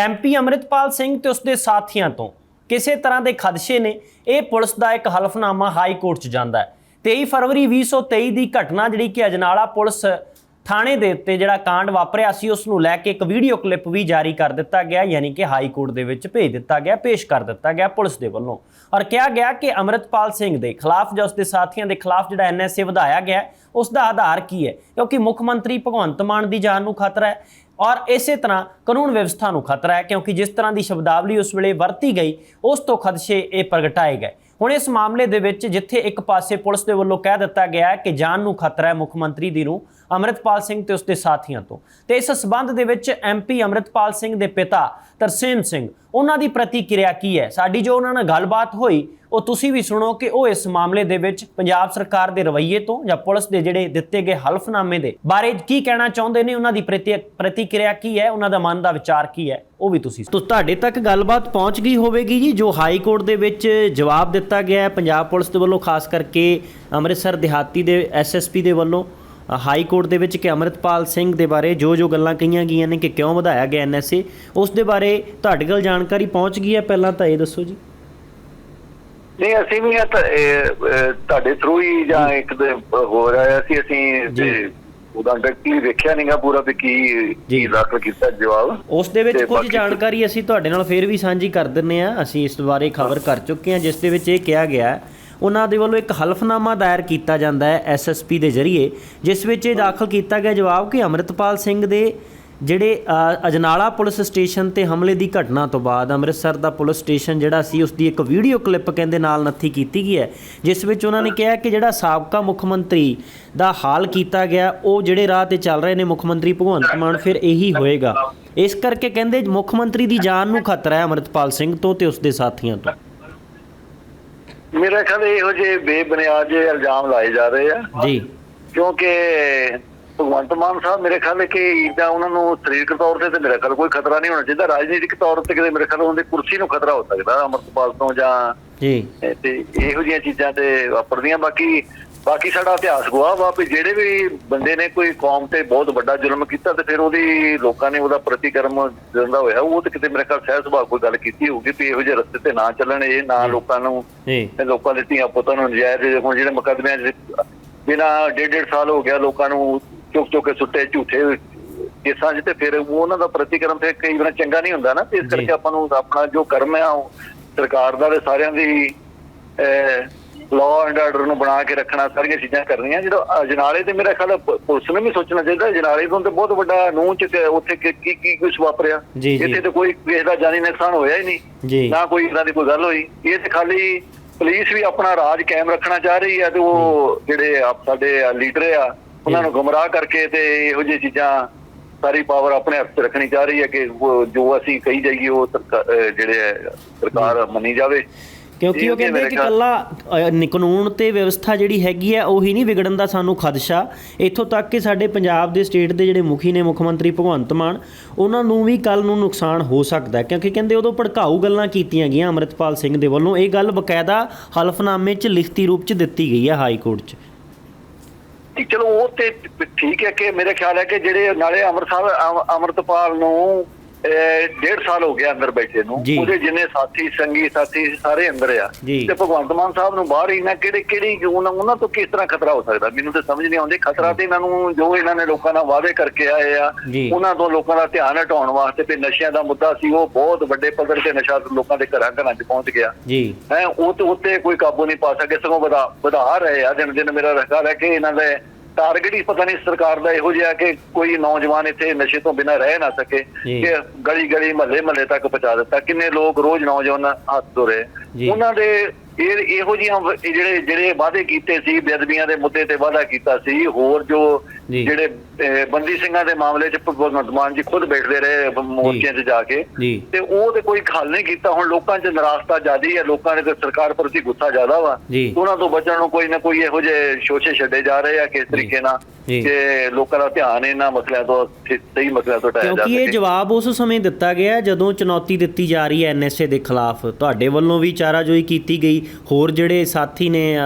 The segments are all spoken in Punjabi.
ਐਮਪੀ ਅਮਰਿਤਪਾਲ ਸਿੰਘ ਤੇ ਉਸਦੇ ਸਾਥੀਆਂ ਤੋਂ। ਕਿਸੇ ਤਰ੍ਹਾਂ ਦੇ ਖਦਸ਼ੇ ਨੇ ਇਹ ਪੁਲਿਸ ਦਾ ਇੱਕ ਹਲਫਨਾਮਾ ਹਾਈ ਕੋਰਟ 'ਚ ਜਾਂਦਾ ਹੈ। 23 ਫਰਵਰੀ 2023 ਦੀ ਘਟਨਾ ਜਿਹੜੀ ਕਿ ਅਜਨਾਲਾ ਪੁਲਿਸ ਥਾਣੇ ਦੇ ਉੱਤੇ ਜਿਹੜਾ ਕਾਂਡ ਵਾਪਰਿਆ ਸੀ ਉਸ ਨੂੰ ਲੈ ਕੇ ਇੱਕ ਵੀਡੀਓ ਕਲਿੱਪ ਵੀ ਜਾਰੀ ਕਰ ਦਿੱਤਾ ਗਿਆ ਯਾਨੀ ਕਿ ਹਾਈ ਕੋਰਟ ਦੇ ਵਿੱਚ ਭੇਜ ਦਿੱਤਾ ਗਿਆ ਪੇਸ਼ ਕਰ ਦਿੱਤਾ ਗਿਆ ਪੁਲਿਸ ਦੇ ਵੱਲੋਂ। ਔਰ ਕਿਹਾ ਗਿਆ ਕਿ ਅਮਰਿਤਪਾਲ ਸਿੰਘ ਦੇ ਖਿਲਾਫ ਜਾਂ ਉਸ ਦੇ ਸਾਥੀਆਂ ਦੇ ਖਿਲਾਫ ਜਿਹੜਾ ਐਨਐਸਏ ਵਧਾਇਆ ਗਿਆ ਹੈ, ਉਸ ਦਾ ਆਧਾਰ ਕੀ ਹੈ? ਕਿਉਂਕਿ ਮੁੱਖ ਮੰਤਰੀ ਭਗਵੰਤ ਮਾਨ ਦੀ ਜਾਨ ਨੂੰ ਖਤਰਾ ਹੈ। ਔਰ ਇਸੇ ਤਰ੍ਹਾਂ ਕਾਨੂੰਨ ਵਿਵਸਥਾ ਨੂੰ ਖਤਰਾ ਹੈ, ਕਿਉਂਕਿ ਜਿਸ ਤਰ੍ਹਾਂ ਦੀ ਸ਼ਬਦਾਵਲੀ ਉਸ ਵੇਲੇ ਵਰਤੀ ਗਈ, ਉਸ ਤੋਂ ਖਦਸ਼ੇ ਇਹ ਪ੍ਰਗਟਾਏ ਗਏ। ਹੁਣ ਇਸ ਮਾਮਲੇ ਦੇ ਵਿੱਚ ਜਿੱਥੇ ਇੱਕ ਪਾਸੇ ਪੁਲਿਸ ਦੇ ਵੱਲੋਂ ਕਹਿ ਦਿੱਤਾ ਗਿਆ ਹੈ ਕਿ ਜਾਨ ਨੂੰ ਖਤਰਾ ਹੈ ਮੁੱਖ ਮੰਤਰੀ ਦੀ ਨੂੰ, ਅਮਰਿਤਪਾਲ ਸਿੰਘ ਤੇ ਉਸਦੇ ਸਾਥੀਆਂ ਤੋਂ। ਤੇ ਇਸ ਸਬੰਧ ਦੇ ਵਿੱਚ ਐਮਪੀ ਅਮਰਿਤਪਾਲ ਸਿੰਘ ਦੇ ਪਿਤਾ ਤਰਸੇਮ ਸਿੰਘ, ਉਹਨਾਂ ਦੀ ਪ੍ਰਤੀਕਿਰਿਆ ਕੀ ਹੈ? ਸਾਡੀ ਜੋ ਉਹਨਾਂ ਨਾਲ ਗੱਲਬਾਤ ਹੋਈ ਉਹ ਤੁਸੀਂ ਵੀ ਸੁਣੋ ਕਿ ਉਹ ਇਸ ਮਾਮਲੇ ਦੇ ਵਿੱਚ ਪੰਜਾਬ ਸਰਕਾਰ ਦੇ ਰਵੱਈਏ ਤੋਂ ਜਾਂ ਪੁਲਿਸ ਦੇ ਜਿਹੜੇ ਦਿੱਤੇ ਗਏ ਹਲਫਨਾਮੇ ਦੇ ਬਾਰੇ ਕੀ ਕਹਿਣਾ ਚਾਹੁੰਦੇ ਨੇ, ਉਹਨਾਂ ਦੀ ਪ੍ਰਤੀ ਪ੍ਰਤੀਕਿਰਿਆ ਕੀ ਹੈ, ਉਹਨਾਂ ਦਾ ਮਨ ਦਾ ਵਿਚਾਰ ਕੀ ਹੈ, ਉਹ ਵੀ ਤੁਸੀਂ ਤੋ ਤੁਹਾਡੇ ਤੱਕ ਗੱਲਬਾਤ ਪਹੁੰਚ ਗਈ ਹੋਵੇਗੀ ਜੀ, ਜੋ ਹਾਈ ਕੋਰਟ ਦੇ ਵਿੱਚ ਜਵਾਬ ਦਿੱਤਾ ਗਿਆ ਹੈ ਪੰਜਾਬ ਪੁਲਿਸ ਦੇ ਵੱਲੋਂ, ਖਾਸ ਕਰਕੇ ਅੰਮ੍ਰਿਤਸਰ ਦਿਹਾਤੀ ਦੇ ਐਸਐਸਪੀ ਦੇ ਵੱਲੋਂ। ਹਾਈ ਕੋਰਟ ਦੇ ਵਿੱਚ ਕਿ ਅਮਰਿਤਪਾਲ ਸਿੰਘ ਦੇ ਬਾਰੇ ਜੋ ਜੋ ਗੱਲਾਂ ਕਹੀਆਂ ਗਈਆਂ ਨੇ ਕਿ ਕਿਉਂ ਵਧਾਇਆ ਗਿਆ ਐਨਐਸਏ ਉਸ ਦੇ ਬਾਰੇ ਤੁਹਾਡੇ ਕੋਲ ਜਾਣਕਾਰੀ ਪਹੁੰਚ ਗਈ ਹੈ। ਪਹਿਲਾਂ ਤਾਂ ਇਹ ਦੱਸੋ ਜੀ। ਨਹੀਂ ਅਸੀਂ ਵੀ ਤਾਂ, ਤੁਹਾਡੇ ਥਰੂ ਹੀ ਜਾਂ ਇੱਕ ਦੇ ਹੋ ਰਿਹਾ ਸੀ ਅਸੀਂ। ਤੇ ਉਹਦਾ ਡਾਇਰੈਕਟਲੀ ਵੇਖਿਆ ਨਹੀਂਗਾ ਪੂਰਾ ਵੀ ਕੀ। ਕੀ ਦਾਖਲ ਕੀਤਾ ਜਵਾਬ? ਉਸ ਦੇ ਵਿੱਚ ਤੇ ਕੁਝ ਜਾਣਕਾਰੀ ਅਸੀਂ ਤੁਹਾਡੇ ਨਾਲ ਫੇਰ ਵੀ ਸਾਂਝੀ ਕਰ ਦਿੰਨੇ ਆ ਅਸੀਂ ਇਸ ਬਾਰੇ ਖਬਰ ਕਰ ਚੁੱਕੇ ਹਾਂ ਜਿਸ ਦੇ ਵਿੱਚ ਇਹ ਕਿਹਾ ਗਿਆ ਉਹਨਾਂ ਦੇ ਵੱਲੋਂ ਇੱਕ ਹਲਫਨਾਮਾ ਦਾਇਰ ਕੀਤਾ ਜਾਂਦਾ ਹੈ ਐਸਐਸਪੀ ਦੇ ਜ਼ਰੀਏ ਜਿਸ ਵਿੱਚ ਇਹ ਦਾਖਲ ਕੀਤਾ ਗਿਆ ਜਵਾਬ ਕਿ ਅਮਰਿਤਪਾਲ ਸਿੰਘ ਦੇ ਜਿਹੜੇ ਅਜਨਾਲਾ ਪੁਲਿਸ ਸਟੇਸ਼ਨ ਤੇ ਹਮਲੇ ਦੀ ਘਟਨਾ ਤੋਂ ਬਾਅਦ ਅੰਮ੍ਰਿਤਸਰ ਦਾ ਪੁਲਿਸ ਸਟੇਸ਼ਨ ਜਿਹੜਾ ਸੀ ਉਸ ਦੀ ਇੱਕ ਵੀਡੀਓ ਕਲਿੱਪ ਕਹਿੰਦੇ ਨਾਲ ਨੱਥੀ ਕੀਤੀ ਗਈ ਹੈ ਜਿਸ ਵਿੱਚ ਉਹਨਾਂ ਨੇ ਕਿਹਾ ਕਿ ਜਿਹੜਾ ਸਾਬਕਾ ਮੁੱਖ ਮੰਤਰੀ ਦਾ ਹਾਲ ਕੀਤਾ ਗਿਆ ਉਹ ਜਿਹੜੇ ਰਾਹ ਤੇ ਚੱਲ ਰਹੇ ਨੇ ਮੁੱਖ ਮੰਤਰੀ ਭਗਵੰਤ ਮਾਨ ਫਿਰ ਇਹੀ ਹੋਏਗਾ। ਇਸ ਕਰਕੇ ਕਹਿੰਦੇ ਮੁੱਖ ਮੰਤਰੀ ਦੀ ਜਾਨ ਨੂੰ ਖਤਰਾ ਹੈ ਅਮਰਿਤਪਾਲ ਸਿੰਘ ਤੋਂ ਤੇ ਉਸ ਦੇ ਸਾਥੀਆਂ ਤੋਂ। ਮੇਰਾ ਖਿਆਲ ਇਹੋ ਜਿਹੇ ਬੇਬੁਨਿਆਦ ਜਿਹੇ ਇਲਜ਼ਾਮ ਲਾਏ ਜਾ ਰਹੇ ਆ। ਜੀ। ਕਿਉਂਕਿ ਭਗਵੰਤ ਮਾਨ ਸਾਹਿਬ ਮੇਰੇ ਖਿਆਲ ਕਿ ਇਦਾਂ ਉਹਨਾਂ ਨੂੰ ਸਰੀਰਕ ਤੌਰ ਤੇ ਤੇ ਮੇਰੇ ਖਿਆਲ ਕੋਈ ਖਤਰਾ ਨਹੀਂ ਹੋਣਾ ਚਾਹੀਦਾ। ਰਾਜਨੀਤਿਕ ਤੌਰ ਤੇ ਕਿਤੇ ਮੇਰੇ ਖਿਆਲ ਉਹਦੀ ਕੁਰਸੀ ਨੂੰ ਖਤਰਾ ਹੋ ਸਕਦਾ ਅਮਰਪਾਲ ਤੋਂ ਜਾਂ ਜੀ। ਤੇ ਇਹੋ ਜਿਹੀਆਂ ਚੀਜ਼ਾਂ ਤੇ ਵਾਪਰਦੀਆਂ। ਬਾਕੀ ਬਾਕੀ ਸਾਡਾ ਇਤਿਹਾਸ ਗਵਾਹ ਵਾ ਵੀ ਜਿਹੜੇ ਵੀ ਬੰਦੇ ਨੇ ਕੋਈ ਕੌਮ ਤੇ ਬਹੁਤ ਵੱਡਾ ਜ਼ੁਲਮ ਕੀਤਾ ਤੇ ਫਿਰ ਉਹਦੀ ਲੋਕਾਂ ਨੇ ਉਹਦਾ ਪ੍ਰਤੀਕਰਮ ਦਿੰਦਾ ਹੋਇਆ ਉਹ ਤੇ ਕਿਤੇ ਮੇਰੇ ਖਿਆਲ ਸਹਿਜ ਸੁਭਾਅ ਕੋਈ ਗੱਲ ਕੀਤੀ ਹੋਊਗੀ ਵੀ ਇਹੋ ਜਿਹੇ ਰਸਤੇ ਤੇ ਨਾ ਚੱਲਣ ਇਹ ਨਾ ਲੋਕਾਂ ਨੂੰ ਜੀ। ਇਹ ਲੋਕਾਂ ਦੇ ਧੀਆਂ ਪੁੱਤਾਂ ਨੂੰ ਨਜਾਇਜ਼ ਹੁਣ ਜਿਹੜੇ ਮੁਕੱਦਮਿਆਂ 'ਚ ਬਿਨਾਂ ਡੇਢ ਡੇਢ ਸਾਲ ਹੋ ਗਿਆ ਲੋਕਾਂ ਨੂੰ ਚੁੱਕ ਚੁੱਕ ਕੇ ਸੁੱਟੇ ਝੂਠੇ ਕੇਸਾਂ 'ਚ ਤੇ ਫਿਰ ਉਹ ਉਹਨਾਂ ਦਾ ਪ੍ਰਤੀਕਰਮ ਤੇ ਕਈ ਵਾਰ ਚੰਗਾ ਨਹੀਂ ਹੁੰਦਾ ਨਾ ਤੇ ਇਸ। ਕਰਕੇ ਆਪਾਂ ਨੂੰ ਆਪਣਾ ਜੋ ਕਰਮ ਹੈ ਉਹ ਸਰਕਾਰ ਦਾ ਤੇ ਸਾਰਿਆਂ ਦੀ ਲਾਅ ਐਂਡ ਆਰਡਰ ਨੂੰ ਬਣਾ ਕੇ ਰੱਖਣਾ ਸਾਰੀਆਂ ਚੀਜ਼ਾਂ ਕਰਨੀਆਂ। ਜਦੋਂ ਅਜਨਾਲੇ ਤੇ ਮੇਰਾ ਖਿਆਲ ਪੁਲਿਸ ਨੂੰ ਵੀ ਸੋਚਣਾ ਚਾਹੀਦਾ ਅਜਨਾਲੇ ਤੋਂ ਤੇ ਬਹੁਤ ਵੱਡਾ ਨੂੰਹ ਚ ਉੱਥੇ ਕੀ ਕੀ ਕੁਝ ਵਾਪਰਿਆ। ਇੱਥੇ ਤੇ ਕੋਈ ਕਿਸੇ ਦਾ ਜਾਨੀ ਨੁਕਸਾਨ ਹੋਇਆ ਹੀ ਨਹੀਂ ਨਾ ਕੋਈ ਇਦਾਂ ਦੀ ਕੋਈ ਗੱਲ ਹੋਈ। ਇਹ ਤੇ ਖਾਲੀ ਪੁਲਿਸ ਵੀ ਆਪਣਾ ਰਾਜ ਕਾਇਮ ਰੱਖਣਾ ਚਾਹ ਰਹੀ ਹੈ ਤੇ ਉਹ ਜਿਹੜੇ ਆਪ ਸਾਡੇ ਲੀਡਰ ਆ ਉਹਨਾਂ ਨੂੰ ਗੁੰਮਰਾਹ ਕਰਕੇ ਤੇ ਇਹੋ ਜਿਹੀ ਚੀਜ਼ਾਂ ਸਾਰੀ ਪਾਵਰ ਆਪਣੇ ਹੱਥ 'ਚ ਰੱਖਣੀ ਚਾਹ ਰਹੀ ਹੈ ਕਿ ਜੋ ਅਸੀਂ ਕਹੀ ਜਾਈਏ ਉਹ ਜਿਹੜੇ ਸਰਕਾਰ ਮੰਨੀ ਜਾਵੇ। ਕਿਉਂਕਿ ਉਹ ਕਹਿੰਦੇ ਕਿ ਕੱਲਾ ਕਾਨੂੰਨ ਤੇ ਵਿਵਸਥਾ ਜਿਹੜੀ ਹੈਗੀ ਹੈ ਉਹੀ ਨਹੀਂ ਵਿਗੜਨ ਦਾ ਸਾਨੂੰ ਖਦਸ਼ਾ। ਇੱਥੋਂ ਤੱਕ ਕਿ ਸਾਡੇ ਪੰਜਾਬ ਦੇ ਸਟੇਟ ਦੇ ਜਿਹੜੇ ਮੁਖੀ ਨੇ ਮੁੱਖ ਮੰਤਰੀ ਭਗਵੰਤ ਮਾਨ ਉਹਨਾਂ ਨੂੰ ਵੀ ਕੱਲ ਨੂੰ ਨੁਕਸਾਨ ਹੋ ਸਕਦਾ ਕਿਉਂਕਿ ਕਹਿੰਦੇ ਉਦੋਂ ਭੜਕਾਊ ਗੱਲਾਂ ਕੀਤੀਆਂ ਗਈਆਂ ਅਮਰਿਤਪਾਲ ਸਿੰਘ ਦੇ ਵੱਲੋਂ। ਇਹ ਗੱਲ ਬਕਾਇਦਾ ਹਲਫਨਾਮੇ 'ਚ ਲਿਖਤੀ ਰੂਪ 'ਚ ਦਿੱਤੀ ਗਈ ਹੈ ਹਾਈ ਕੋਰਟ 'ਚ। ਕਿ ਚਲੋ ਉਹ ਤੇ ਠੀਕ ਹੈ ਕਿ ਮੇਰੇ ਖਿਆਲ ਹੈ ਕਿ ਜਿਹੜੇ ਨਾਲੇ ਅੰਮ੍ਰਿਤਸਰ ਅੰਮ੍ਰਿਤਪਾਲ ਨੂੰ ਡੇਢ ਸਾਲ ਹੋ ਗਿਆ ਅੰਦਰ ਬੈਠੇ ਨੂੰ। ਉਹਦੇ ਜਿੰਨੇ ਸਾਥੀ ਸੰਗੀ ਸਾਥੀ ਸਾਰੇ ਅੰਦਰ ਆ। ਤੇ ਭਗਵੰਤ ਮਾਨ ਸਾਹਿਬ ਨੂੰ ਬਾਹਰ ਇਹਨਾਂ ਕਿਹੜੇ ਕਿਹੜੀ ਉਹਨਾਂ ਉਹਨਾਂ ਤੋਂ ਕਿਸ ਤਰ੍ਹਾਂ ਖਤਰਾ ਹੋ ਸਕਦਾ? ਮੈਨੂੰ ਤਾਂ ਸਮਝ ਨਹੀਂ ਆਉਂਦੀ। ਖਤਰਾ ਤੇ ਇਹਨਾਂ ਨੂੰ ਜੋ ਇਹਨਾਂ ਨੇ ਲੋਕਾਂ ਨਾਲ ਵਾਅਦੇ ਕਰਕੇ ਆਏ ਆ। ਉਹਨਾਂ ਤੋਂ ਲੋਕਾਂ ਦਾ ਧਿਆਨ ਹਟਾਉਣ ਵਾਸਤੇ ਤੇ ਨਸ਼ਿਆਂ ਦਾ ਮੁੱਦਾ ਸੀ ਉਹ ਬਹੁਤ ਵੱਡੇ ਪੱਧਰ ਤੇ ਨਸ਼ਾ ਲੋਕਾਂ ਦੇ ਘਰਾਂ ਘਰਾਂ 'ਚ ਪਹੁੰਚ ਗਿਆ। ਹੈ ਉਹ ਤੇ ਉੱਤੇ ਕੋਈ ਕਾਬੂ ਨਹੀਂ ਪਾ ਸਕੇ ਸਗੋਂ ਵਧਾ ਵਧਾ ਰਹੇ ਆ। ਦਿਨ ਦਿਨ ਮੇਰਾ ਖਿਆਲ ਹੈ ਕਿ ਇਹਨਾਂ ਦੇ ਟਾਰਗੇਟ ਹੀ ਪਤਾ ਨਹੀਂ ਸਰਕਾਰ ਦਾ ਇਹੋ ਜਿਹਾ ਕਿ ਕੋਈ ਨੌਜਵਾਨ ਇੱਥੇ ਨਸ਼ੇ ਤੋਂ ਬਿਨਾਂ ਰਹਿ ਨਾ ਸਕੇ। ਕਿ ਗਲੀ ਗਲੀ ਮਹੱਲੇ ਮਹੱਲੇ ਤੱਕ ਪਹੁੰਚਾ ਦਿੱਤਾ ਕਿੰਨੇ ਲੋਕ ਰੋਜ਼ ਨੌਜਵਾਨ ਹੱਥ ਤੁਰੇ। ਉਹਨਾਂ ਦੇ ਇਹ ਇਹੋ ਜਿਹੀਆਂ ਜਿਹੜੇ ਜਿਹੜੇ ਵਾਅਦੇ ਕੀਤੇ ਸੀ ਬੇਅਦਬੀਆਂ ਦੇ ਮੁੱਦੇ ਤੇ ਵਾਅਦਾ ਕੀਤਾ ਸੀ ਹੋਰ ਜੀ। ਜਿਹੜੇ ਬੰਦੀ ਸਿੰਘਾਂ ਦੇ ਮਾਮਲੇ 'ਚ ਭਗਵੰਤ ਮਾਨ ਜੀ ਖੁਦ ਬੈਠਦੇ ਰਹੇ ਮੋਰਚਿਆਂ 'ਚ ਜਾ ਕੇ। ਤੇ ਉਹ ਤੇ ਕੋਈ ਹੱਲ ਨਹੀਂ ਕੀਤਾ। ਹੁਣ ਲੋਕਾਂ 'ਚ ਨਿਰਾਸ਼ਤਾ ਜ਼ਿਆਦੀ ਹੈ। ਲੋਕਾਂ ਨੇ ਤੇ ਸਰਕਾਰ ਪ੍ਰਤੀ ਗੁੱਸਾ ਜ਼ਿਆਦਾ ਵਾ। ਉਹਨਾਂ ਤੋਂ ਬਚਣ ਨੂੰ ਕੋਈ ਨਾ ਕੋਈ ਇਹੋ ਜਿਹੇ ਸ਼ੋਸ਼ੇ ਛੱਡੇ ਜਾ ਰਹੇ ਆ। ਕਿਸ ਤਰੀਕੇ ਨਾਲ। ਕਿ ਲੋਕਾਂ ਦਾ ਧਿਆਨ ਇਹਨਾਂ ਮਸਲਿਆਂ ਤੋਂ ਸਹੀ ਮਸਲਿਆਂ ਤੋਂ ਹਟਾਇਆ ਜਾ ਕਿਉਂਕਿ ਇਹ ਸਕੇ। ਜਵਾਬ ਉਸ ਸਮੇਂ ਦਿੱਤਾ ਗਿਆ ਜਦੋਂ ਚੁਣੌਤੀ ਦਿੱਤੀ ਜਾ ਰਹੀ ਹੈ ਐਨਐਸਏ ਦੇ ਖਿਲਾਫ। ਤੁਹਾਡੇ ਵੱਲੋਂ ਵੀ ਚਾਰਾਜੋਈ ਕੀਤੀ ਗਈ। ਹੋਰ ਜਿਹੜੇ ਸਾਥੀ ਨੇ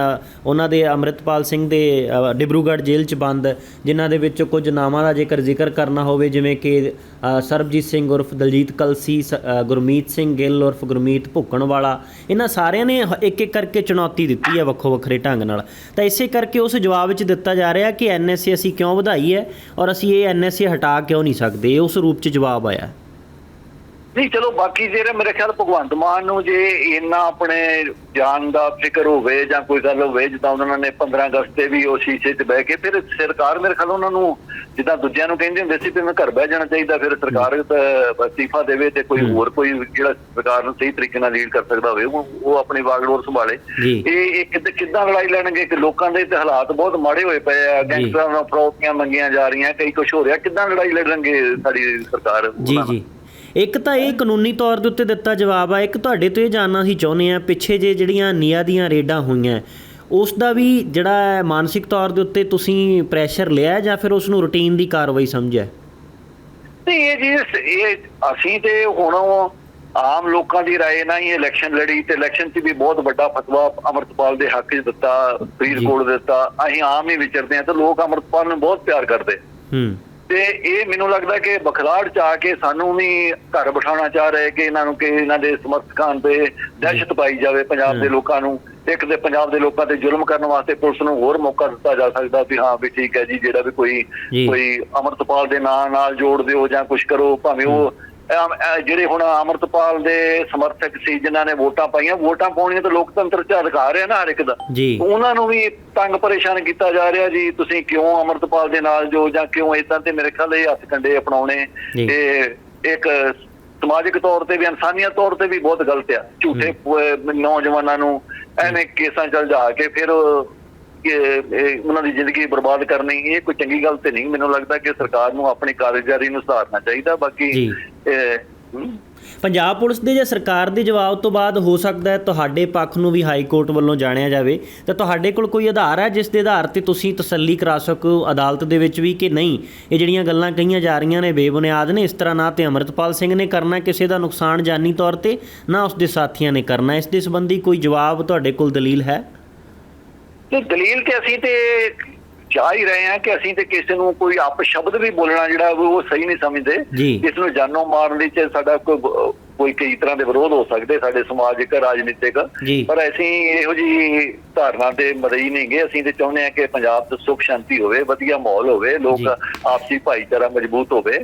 ਉਹਨਾਂ ਦੇ ਅੰਮ੍ਰਿਤਪਾਲ ਸਿੰਘ ਦੇ ਅ, ਡਿਬਰੂਗੜ੍ਹ ਜੇਲ੍ਹ 'ਚ ਬੰਦ ਜਿਨ੍ਹਾਂ ਦੇ ਵਿੱਚ ਕੁਝ ਨਾਵਾਂ ਦਾ ਜੇਕਰ ਜ਼ਿਕਰ ਕਰਨਾ ਹੋਵੇ, ਜਿਵੇਂ ਕਿ ਸਰਬਜੀਤ ਸਿੰਘ ਉਰਫ ਦਲਜੀਤ ਕਲਸੀ, ਸ- ਗੁਰਮੀਤ ਸਿੰਘ ਗਿੱਲ ਉਰਫ ਗੁਰਮੀਤ ਭੁੱਕਣ ਵਾਲਾ ਇਹਨਾਂ ਸਾਰਿਆਂ ਨੇ ਇੱਕ ਇੱਕ ਕਰਕੇ ਚੁਣੌਤੀ ਦਿੱਤੀ ਹੈ ਵੱਖੋ ਵੱਖਰੇ ਢੰਗ ਨਾਲ। ਤਾਂ ਇਸੇ ਕਰਕੇ ਉਸ ਜਵਾਬ ਵਿੱਚ ਦਿੱਤਾ ਜਾ ਰਿਹਾ ਕਿ ਐਨਐਸਏ ਅਸੀਂ ਕਿਉਂ ਵਧਾਈ ਹੈ ਔਰ ਅਸੀਂ ਇਹ ਐਨਐਸਏ ਹਟਾ ਕਿਉਂ ਨਹੀਂ ਸਕਦੇ ਉਸ ਰੂਪ 'ਚ ਜਵਾਬ ਆਇਆ। ਨਹੀਂ ਚਲੋ ਬਾਕੀ ਜਿਹੜੇ ਮੇਰੇ ਖਿਆਲ ਭਗਵੰਤ ਮਾਨ ਨੂੰ ਜੇ ਇੰਨਾ ਆਪਣੇ ਜਾਨ ਦਾ ਫਿਕਰ ਹੋਵੇ ਜਾਂ ਕੋਈ ਗੱਲ ਹੋਵੇ ਜਿੱਦਾਂ ਉਹਨਾਂ ਨੇ 15 ਅਗਸਤ ਤੇ ਵੀ ਉਹ ਸ਼ੀਸ਼ੇ 'ਚ ਬਹਿ ਕੇ ਫਿਰ ਸਰਕਾਰ ਮੇਰੇ ਖਿਆਲ ਉਹਨਾਂ ਨੂੰ ਜਿੱਦਾਂ ਦੂਜਿਆਂ ਨੂੰ ਕਹਿੰਦੇ ਹੁੰਦੇ ਸੀ ਵੀ ਮੈਂ ਘਰ ਬਹਿ ਜਾਣਾ ਚਾਹੀਦਾ ਫਿਰ ਸਰਕਾਰ ਅਸਤੀਫਾ ਦੇਵੇ ਤੇ ਕੋਈ ਹੋਰ ਕੋਈ ਜਿਹੜਾ ਸਰਕਾਰ ਨੂੰ ਸਹੀ ਤਰੀਕੇ ਨਾਲ ਲੀਡ ਕਰ ਸਕਦਾ ਹੋਵੇ ਉਹ ਆਪਣੀ ਵਾਗਡੋਰ ਸੰਭਾਲੇ। ਜੀ। ਇਹ ਇਹ ਕਿੱਦ- ਕਿੱਦਾਂ ਲੜਾਈ ਲੜਨਗੇ? ਕਿ ਲੋਕਾਂ ਦੇ ਤੇ ਹਾਲਾਤ ਬਹੁਤ ਮਾੜੇ ਹੋਏ ਪਏ ਆ ਗੈਂਗਸਟਰਾਂ ਨੂੰ ਫਰੋਕੀਆਂ ਮੰਗੀਆਂ ਜਾ ਰਹੀਆਂ ਕਈ ਕੁਝ ਹੋ ਰਿਹਾ ਕਿੱਦਾਂ ਲੜਾਈ ਲੜਨਗੇ ਸਾਡੀ ਸਰਕਾਰ? ਜੀ ਨਾਲ? ਜੀ। ਇੱਕ ਤਾਂ ਇਹ ਕਾਨੂੰਨੀ ਤੌਰ ਦੇ ਉੱਤੇ ਦਿੱਤਾ ਜਵਾਬ ਆ ਇੱਕ ਤੁਹਾਡੇ ਤੋਂ ਇਹ ਜਾਣਨਾ ਅਸੀਂ ਚਾਹੁੰਦੇ ਆ ਪਿੱਛੇ ਜੇ ਜਿਹੜੀਆਂ ਨੀਆ ਦੀਆਂ ਰੇਡਾਂ ਹੋਈਆਂ ਉਸ ਦਾ ਵੀ ਜਿਹੜਾ ਹੈ ਮਾਨਸਿਕ ਤੌਰ ਦੇ ਉੱਤੇ ਤੁਸੀਂ ਪ੍ਰੈਸ਼ਰ ਲਿਆ ਜਾਂ ਫਿਰ ਉਸ ਨੂੰ ਰੁਟੀਨ ਦੀ ਕਾਰਵਾਈ ਸਮਝਿਆ ਨਹੀਂ ਇਹ ਜੀ ਇਹ ਅਸੀਂ ਤੇ ਹੁਣ ਉਹ ਆਮ ਲੋਕਾਂ ਦੀ رائے ਨਾਲ ਹੀ ਇਲੈਕਸ਼ਨ ਲੜੀ ਤੇ ਇਲੈਕਸ਼ਨ 'ਚ ਵੀ ਬਹੁਤ ਵੱਡਾ ਫਤਵਾ ਅਮਰਤਪਾਲ ਦੇ ਹੱਕ 'ਚ ਦਿੱਤਾ ਫਰੀਦਕੋਟ ਦਿੱਤਾ ਅਸੀਂ ਆਮ ਹੀ ਵਿਚਰਦੇ ਆ ਤੇ ਲੋਕ ਅਮਰਤਪਾਲ ਨੂੰ ਬਹੁਤ ਪਿਆਰ ਕਰਦੇ ਹੂੰ ਤੇ ਇਹ ਮੈਨੂੰ ਲੱਗਦਾ ਕਿ ਬਖਲਾੜ ਚ ਆ ਕੇ ਸਾਨੂੰ ਵੀ ਘਰ ਬਿਠਾਉਣਾ ਚਾਹ ਰਹੇ ਕਿ ਇਹਨਾਂ ਨੂੰ ਕਿ ਇਹਨਾਂ ਦੇ ਸਮਰਥਕਾਂ ਤੇ ਦਹਿਸ਼ਤ ਪਾਈ ਜਾਵੇ ਪੰਜਾਬ ਦੇ ਲੋਕਾਂ ਨੂੰ ਇੱਕ ਤੇ ਪੰਜਾਬ ਦੇ ਲੋਕਾਂ ਤੇ ਜ਼ੁਲਮ ਕਰਨ ਵਾਸਤੇ ਪੁਲਿਸ ਨੂੰ ਹੋਰ ਮੌਕਾ ਦਿੱਤਾ ਜਾ ਸਕਦਾ ਵੀ ਹਾਂ ਵੀ ਠੀਕ ਹੈ ਜੀ ਜਿਹੜਾ ਵੀ ਕੋਈ। ਕੋਈ ਅਮਰਤਪਾਲ ਦੇ ਨਾਂ ਨਾਲ ਜੋੜ ਦਿਓ ਜਾਂ ਕੁਝ ਕਰੋ ਭਾਵੇਂ ਉਹ ਜਿਹੜੇ ਹੁਣ ਅਮਰਤਪਾਲ ਦੇ ਸਮਰਥਕ ਸੀ ਜਿਨ੍ਹਾਂ ਨੇ ਵੋਟਾਂ ਪਾਈਆਂ ਵੋਟਾਂ ਪਾਉਣੀਆਂ ਤਾਂ ਲੋਕਤੰਤਰ ਚ ਅਧਿਕਾਰ ਹੈ ਨਾ ਹਰ ਇੱਕ ਦਾ। ਉਹਨਾਂ ਨੂੰ ਵੀ ਤੰਗ ਪਰੇਸ਼ਾਨ ਕੀਤਾ ਜਾ ਰਿਹਾ ਜੀ ਤੁਸੀਂ ਕਿਉਂ ਅਮਰਤਪਾਲ ਦੇ ਨਾਲ ਜੋ ਜਾਂ ਕਿਉਂ ਇਦਾਂ ਤੇ ਮੇਰੇ ਖਿਆਲ ਇਹ ਹੱਥ ਕੰਡੇ ਅਪਣਾਉਣੇ। ਇਹ ਇੱਕ ਸਮਾਜਿਕ ਤੌਰ ਤੇ ਵੀ ਇਨਸਾਨੀਅਤ ਤੌਰ ਤੇ ਵੀ ਬਹੁਤ ਗਲਤ ਆ। ਝੂਠੇ ਨੌਜਵਾਨਾਂ ਨੂੰ ਐਵੇਂ ਕੇਸਾਂ ਚਲ ਜਾ ਕੇ ਫਿਰ ਉਹਨਾਂ ਦੀ ਜ਼ਿੰਦਗੀ ਬਰਬਾਦ ਕਰਨੀ ਇਹ ਕੋਈ ਚੰਗੀ ਗੱਲ ਤੇ ਨਹੀਂ। ਮੈਨੂੰ ਲੱਗਦਾ ਕਿ ਸਰਕਾਰ ਨੂੰ ਆਪਣੀ ਕਾਰਜਕਾਰੀ ਨੂੰ ਸੁਧਾਰਨਾ ਚਾਹੀਦਾ ਬਾਕੀ ਪੰਜਾਬ ਪੁਲਿਸ ਦੇ ਜਾਂ ਸਰਕਾਰ ਦੇ ਜਵਾਬ ਤੋਂ ਬਾਅਦ ਹੋ ਸਕਦਾ ਹੈ ਤੁਹਾਡੇ ਪੱਖ ਨੂੰ ਵੀ ਹਾਈ ਕੋਰਟ ਵੱਲੋਂ ਜਾਣਿਆ ਜਾਵੇ। ਤਾਂ ਤੁਹਾਡੇ ਕੋਲ ਕੋਈ ਆਧਾਰ ਹੈ ਜਿਸ ਦੇ ਆਧਾਰ ਤੇ ਤੁਸੀਂ ਤਸੱਲੀ ਕਰਾ ਸਕੋ ਅਦਾਲਤ ਦੇ ਵਿੱਚ ਵੀ ਕਿ ਨਹੀਂ? ਇਹ ਜਿਹੜੀਆਂ ਗੱਲਾਂ ਕਹੀਆਂ ਜਾ ਰਹੀਆਂ ਨੇ ਬੇਬੁਨਿਆਦ ਨੇ, ਇਸ ਤਰ੍ਹਾਂ ਨਾ ਤੇ ਅਮਰਤਪਾਲ ਸਿੰਘ ਨੇ ਕਰਨਾ, ਕਿਸੇ ਦਾ ਨੁਕਸਾਨ ਜਾਨੀ ਤੌਰ ਤੇ ਨਾ ਉਸ ਦੇ ਸਾਥੀਆਂ ਨੇ ਕਰਨਾ। ਇਸ ਦੇ ਸੰਬੰਧੀ ਕੋਈ ਜਵਾਬ ਤੁਹਾਡੇ ਕੋਲ ਦਲੀਲ ਹੈ? ਤੇ ਦਲੀਲ ਤੇ ਅਸੀਂ ਤੇ ਚਾਹ ਹੀ ਰਹੇ ਹਾਂ ਕਿ ਅਸੀਂ ਤੇ ਕਿਸੇ ਨੂੰ ਕੋਈ ਅਪ ਸ਼ਬਦ ਵੀ ਬੋਲਣਾ ਜਿਹੜਾ ਉਹ ਸਹੀ ਨਹੀਂ ਸਮਝਦੇ ਜੀ। ਕਿਸ ਨੂੰ ਜਾਨੋਂ ਮਾਰਨ ਲਈ ਚ ਸਾਡਾ ਕੋਈ ਕੋਈ ਕਈ ਤਰ੍ਹਾਂ ਦੇ ਵਿਰੋਧ ਹੋ ਸਕਦੇ ਸਾਡੇ ਸਮਾਜਿਕ ਰਾਜਨੀਤਿਕ। ਪਰ ਅਸੀਂ ਇਹੋ ਜੀ ਧਾਰਨਾ ਤੇ ਮਦਈ ਨਹੀਂ ਗਏ ਅਸੀਂ ਤੇ ਚਾਹੁੰਦੇ ਹਾਂ ਕਿ ਪੰਜਾਬ 'ਚ ਸੁਖ ਸ਼ਾਂਤੀ ਹੋਵੇ ਵਧੀਆ ਮਾਹੌਲ ਹੋਵੇ ਲੋਕ। ਆਪਸੀ ਭਾਈਚਾਰਾ ਮਜ਼ਬੂਤ ਹੋਵੇ।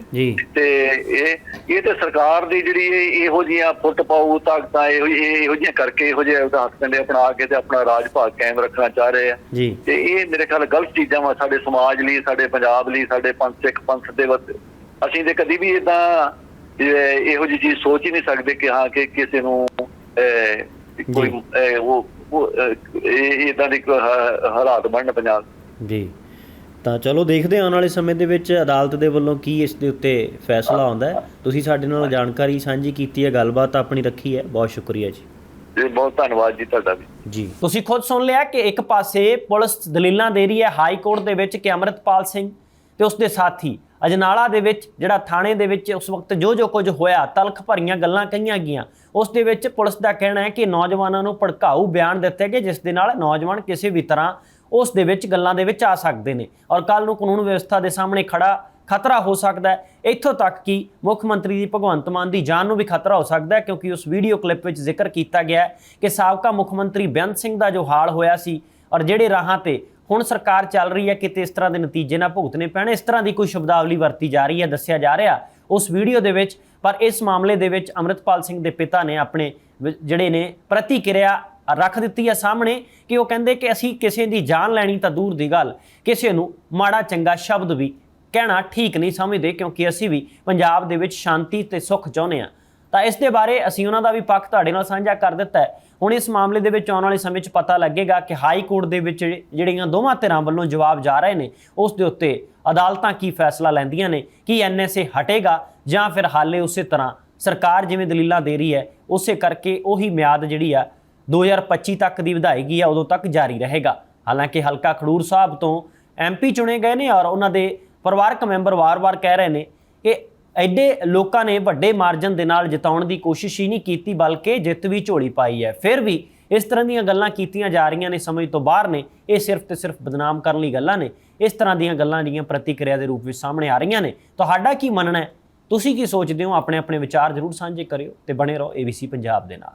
ਤੇ ਇਹ ਇਹ ਤੇ ਸਰਕਾਰ ਦੀ ਜਿਹੜੀ ਇਹ- ਜੀਆਂ ਫੁੱਟ ਪਾਉ ਤਾਕਤਾਂ ਇਹੋ ਇਹ- ਇਹੋ ਜਿਹੀਆਂ ਕਰਕੇ ਇਹੋ ਜਿਹੇ ਹੱਥ ਕੰਡੇ ਅਪਣਾ ਕੇ ਤੇ ਆਪਣਾ ਰਾਜ ਭਾਗ ਕਾਇਮ ਰੱਖਣਾ ਚਾਹ ਰਹੇ ਆ। ਤੇ ਇਹ ਮੇਰੇ ਖਿਆਲ ਗਲਤ ਚੀਜ਼ਾਂ ਵਾ ਸਾਡੇ ਸਮਾਜ ਲਈ ਸਾਡੇ ਪੰਜਾਬ ਲਈ ਸਾਡੇ ਪੰਥ ਸਿੱਖ ਪੰਥ ਦੇ ਅਸੀਂ ਤੇ ਕਦੀ ਵੀ ਇਦਾਂ ਇਹੋ ਜਿਹੀ ਚੀਜ਼ ਸੋਚ ਹੀ ਨਹੀਂ ਸਕਦੇ ਕਿ ਹਾਂ ਕਿ ਕਿਸੇ ਨੂੰ ਕੋਈ ਜੀ। ਉਹ ਉਹ, ਅਹ, ਇਹ ਇਦਾਂ ਦੇ ਹਾਲਾਤ ਬਣਨ ਪੰਜਾਬ ਜੀ। ਤਾਂ ਚਲੋ ਦੇਖਦੇ ਆਉਣ ਵਾਲੇ ਸਮੇਂ ਦੇ ਵਿੱਚ ਅਦਾਲਤ ਦੇ ਵੱਲੋਂ ਕੀ ਇਸ ਦੇ ਉੱਤੇ ਫੈਸਲਾ ਆਉਂਦਾ ਹੈ। ਤੁਸੀਂ ਸਾਡੇ ਨਾਲ ਜਾਣਕਾਰੀ ਸਾਂਝੀ ਕੀਤੀ ਹੈ ਗੱਲਬਾਤ ਆਪਣੀ ਰੱਖੀ ਹੈ। ਬਹੁਤ ਸ਼ੁਕਰੀਆ ਜੀ। ਜੀ ਬਹੁਤ ਧੰਨਵਾਦ ਜੀ ਤੁਹਾਡਾ ਵੀ। ਜੀ। ਤੁਸੀਂ ਖੁਦ ਸੁਣ ਲਿਆ ਕਿ ਇੱਕ ਪਾਸੇ ਪੁਲਿਸ ਦਲੀਲਾਂ ਦੇ ਰਹੀ ਹੈ ਹਾਈ ਕੋਰਟ ਦੇ ਵਿੱਚ ਕਿ ਅਮਰਿਤਪਾਲ ਸਿੰਘ ਤੇ ਉਸ ਦੇ ਸਾਥੀ ਅਜਨਾਲਾ ਦੇ ਵਿੱਚ, ਜਿਹੜਾ ਥਾਣੇ ਦੇ ਵਿੱਚ ਉਸ ਵਕਤ ਜੋ ਜੋ ਕੁਝ ਹੋਇਆ, ਤਲਖ ਭਰੀਆਂ ਗੱਲਾਂ ਕਹੀਆਂ ਗਈਆਂ, ਉਸ ਦੇ ਵਿੱਚ ਪੁਲਿਸ ਦਾ ਕਹਿਣਾ ਹੈ ਕਿ ਨੌਜਵਾਨਾਂ ਨੂੰ ਭੜਕਾਊ ਬਿਆਨ ਦਿੱਤੇ ਗਏ, ਜਿਸ ਦੇ ਨਾਲ ਨੌਜਵਾਨ ਕਿਸੇ ਵੀ ਤਰ੍ਹਾਂ ਉਸ ਦੇ ਵਿੱਚ ਗੱਲਾਂ ਦੇ ਵਿੱਚ ਆ ਸਕਦੇ ਨੇ। ਔਰ ਕੱਲ ਨੂੰ ਕਾਨੂੰਨ ਵਿਵਸਥਾ ਦੇ ਸਾਹਮਣੇ ਖੜਾ ਖਤਰਾ ਹੋ ਸਕਦਾ ਹੈ। ਇੱਥੋਂ ਤੱਕ ਕਿ ਮੁੱਖ ਮੰਤਰੀ ਦੀ ਭਗਵੰਤ ਮਾਨ ਦੀ ਜਾਨ ਨੂੰ ਵੀ ਖਤਰਾ ਹੋ ਸਕਦਾ ਹੈ, ਕਿਉਂਕਿ ਉਸ ਵੀਡੀਓ ਕਲਿੱਪ ਵਿੱਚ ਜ਼ਿਕਰ ਕੀਤਾ ਗਿਆ ਹੈ ਕਿ ਸਾਬਕਾ ਮੁੱਖ ਮੰਤਰੀ ਬੇਅੰਤ ਸਿੰਘ ਦਾ ਜੋ ਹਾਲ ਹੋਇਆ ਸੀ, ਔਰ ਜਿਹੜੇ ਰਾਹਾਂ ਤੇ ਹੁਣ ਸਰਕਾਰ ਚੱਲ ਰਹੀ ਹੈ ਕਿਤੇ ਇਸ ਤਰ੍ਹਾਂ ਦੇ ਨਤੀਜੇ ਨਾ ਭੁਗਤਣੇ ਪੈਣ, ਇਸ ਤਰ੍ਹਾਂ ਦੀ ਕੋਈ ਸ਼ਬਦਾਵਲੀ ਵਰਤੀ ਜਾ ਰਹੀ ਹੈ, ਦੱਸਿਆ ਜਾ ਰਿਹਾ ਉਸ ਵੀਡੀਓ ਦੇ ਵਿੱਚ, ਪਰ ਇਸ ਮਾਮਲੇ ਦੇ ਵਿੱਚ ਅਮਰਿਤਪਾਲ ਸਿੰਘ ਦੇ ਪਿਤਾ ਨੇ ਆਪਣੇ ਜਿਹੜੇ ਨੇ ਪ੍ਰਤੀਕਿਰਿਆ ਰੱਖ ਦਿੱਤੀ ਹੈ ਸਾਹਮਣੇ ਕਿ ਉਹ ਕਹਿੰਦੇ ਕਿ ਅਸੀਂ ਕਿਸੇ ਦੀ ਜਾਨ ਲੈਣੀ ਤਾਂ ਦੂਰ ਦੀ ਗੱਲ, ਕਿਸੇ ਨੂੰ ਮਾੜਾ ਚੰਗਾ ਸ਼ਬਦ ਵੀ ਕਹਿਣਾ ਠੀਕ ਨਹੀਂ ਸਮਝਦੇ ਕਿਉਂਕਿ ਅਸੀਂ ਵੀ ਪੰਜਾਬ ਦੇ ਵਿੱਚ ਸ਼ਾਂਤੀ ਤੇ ਸੁੱਖ ਚਾਹੁੰਦੇ ਹਾਂ। ਤਾਂ ਇਸ ਦੇ ਬਾਰੇ ਅਸੀਂ ਉਹਨਾਂ ਦਾ ਵੀ ਪੱਖ ਤੁਹਾਡੇ ਨਾਲ ਸਾਂਝਾ ਕਰ ਦਿੱਤਾ ਹੈ। ਹੁਣ ਇਸ ਮਾਮਲੇ ਦੇ ਵਿੱਚ ਆਉਣ ਵਾਲੇ ਸਮੇਂ 'ਚ ਪਤਾ ਲੱਗੇਗਾ ਕਿ ਹਾਈ ਕੋਰਟ ਦੇ ਵਿੱਚ ਜਿਹੜੀਆਂ ਦੋਵਾਂ ਧਿਰਾਂ ਵੱਲੋਂ ਜਵਾਬ ਜਾ ਰਹੇ ਨੇ, ਉਸ ਦੇ ਉੱਤੇ ਅਦਾਲਤਾਂ ਕੀ ਫੈਸਲਾ ਲੈਂਦੀਆਂ ਨੇ, ਕੀ ਐਨਐਸਏ ਹਟੇਗਾ ਜਾਂ ਫਿਰ ਹਾਲੇ ਉਸੇ ਤਰ੍ਹਾਂ ਸਰਕਾਰ ਜਿਵੇਂ ਦਲੀਲਾਂ ਦੇ ਰਹੀ ਹੈ, ਉਸੇ ਕਰਕੇ ਉਹੀ ਮਿਆਦ ਜਿਹੜੀ ਆ 2025 ਤੱਕ ਦੀ ਵਧਾਏਗੀ ਆ, ਉਦੋਂ ਤੱਕ ਜਾਰੀ ਰਹੇਗਾ। ਹਾਲਾਂਕਿ ਹਲਕਾ ਖਡੂਰ ਸਾਹਿਬ ਤੋਂ ਐਮਪੀ ਚੁਣੇ ਗਏ ਨੇ ਔਰ ਉਹਨਾਂ ਦੇ ਪਰਿਵਾਰਕ ਮੈਂਬਰ ਵਾਰ-ਵਾਰ ਕਹਿ ਰਹੇ ਨੇ ਕਿ ਐਡੇ ਲੋਕਾਂ ਨੇ ਵੱਡੇ ਮਾਰਜਨ ਦੇ ਨਾਲ ਜਿਤਾਉਣ ਦੀ ਕੋਸ਼ਿਸ਼ ਹੀ ਨਹੀਂ ਕੀਤੀ, ਬਲਕਿ ਜਿੱਤ ਵੀ ਝੋਲੀ ਪਾਈ ਹੈ। ਫਿਰ ਵੀ ਇਸ ਤਰ੍ਹਾਂ ਦੀਆਂ ਗੱਲਾਂ ਕੀਤੀਆਂ ਜਾ ਰਹੀਆਂ ਨੇ ਸਮਝ ਤੋਂ ਬਾਹਰ ਨੇ, ਇਹ ਸਿਰਫ ਤੇ ਸਿਰਫ ਬਦਨਾਮ ਕਰਨ ਲਈ ਗੱਲਾਂ ਨੇ। ਇਸ ਤਰ੍ਹਾਂ ਦੀਆਂ ਗੱਲਾਂ ਜਿਹੜੀਆਂ ਪ੍ਰਤੀਕਿਰਿਆ ਦੇ ਰੂਪ ਵਿੱਚ ਸਾਹਮਣੇ ਆ ਰਹੀਆਂ ਨੇ, ਤੁਹਾਡਾ ਕੀ ਮੰਨਣਾ ਹੈ? ਤੁਸੀਂ ਕੀ ਸੋਚਦੇ ਹੋ? ਆਪਣੇ ਆਪਣੇ ਵਿਚਾਰ ਜ਼ਰੂਰ ਸਾਂਝੇ ਕਰਿਓ ਤੇ ਬਣੇ ਰਹੋ ABC ਪੰਜਾਬ ਦੇ ਨਾਲ।